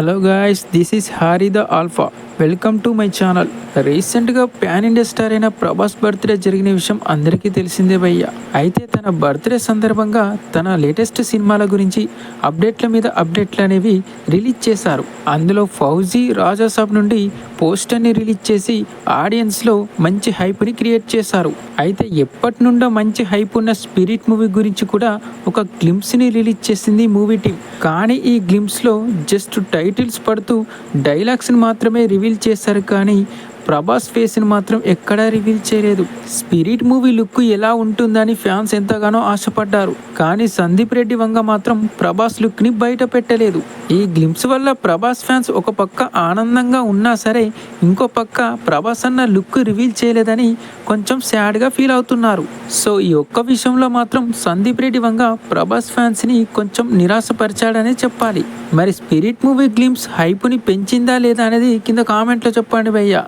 hello guys this is hari the alpha. Welcome to my channel. రీసెంట్గా pan India star అయిన Prabhas birthday జరిగిన విషయం అందరికీ తెలిసిందే భయ్య. అయితే తన బర్త్డే సందర్భంగా తన లేటెస్ట్ సినిమాల గురించి అప్డేట్ల మీద అప్డేట్లు అనేవి రిలీజ్ చేశారు. అందులో ఫౌజీ రాజాసాబ్ నుండి పోస్టర్ని రిలీజ్ చేసి ఆడియన్స్లో మంచి హైప్ని క్రియేట్ చేశారు. అయితే ఎప్పటి నుండో మంచి హైప్ ఉన్న స్పిరిట్ మూవీ గురించి కూడా ఒక గ్లిమ్స్ని రిలీజ్ చేసింది మూవీ టీం. కానీ ఈ గ్లిమ్స్లో జస్ట్ టైటిల్స్ పడుతూ డైలాగ్స్ని మాత్రమే రివీల్ చేశారు కానీ ప్రభాస్ ఫేస్ని మాత్రం ఎక్కడా రివీల్ చేయలేదు. స్పిరిట్ మూవీ లుక్ ఎలా ఉంటుందని ఫ్యాన్స్ ఎంతగానో ఆశపడ్డారు. కానీ సందీప్ రెడ్డి వంగ మాత్రం ప్రభాస్ లుక్ని బయట పెట్టలేదు. ఈ గ్లిమ్స్ వల్ల ప్రభాస్ ఫ్యాన్స్ ఒక పక్క ఆనందంగా ఉన్నా సరే ఇంకో పక్క ప్రభాస్ అన్న లుక్ రివీల్ చేయలేదని కొంచెం సాడ్గా ఫీల్ అవుతున్నారు. సో ఈ ఒక్క విషయంలో మాత్రం సందీప్ రెడ్డి వంగ ప్రభాస్ ఫ్యాన్స్ని కొంచెం నిరాశపరిచాడనే చెప్పాలి. మరి స్పిరిట్ మూవీ గ్లిమ్స్ హైప్ని పెంచిందా లేదా అనేది కింద కామెంట్లో చెప్పండి భయ్యా.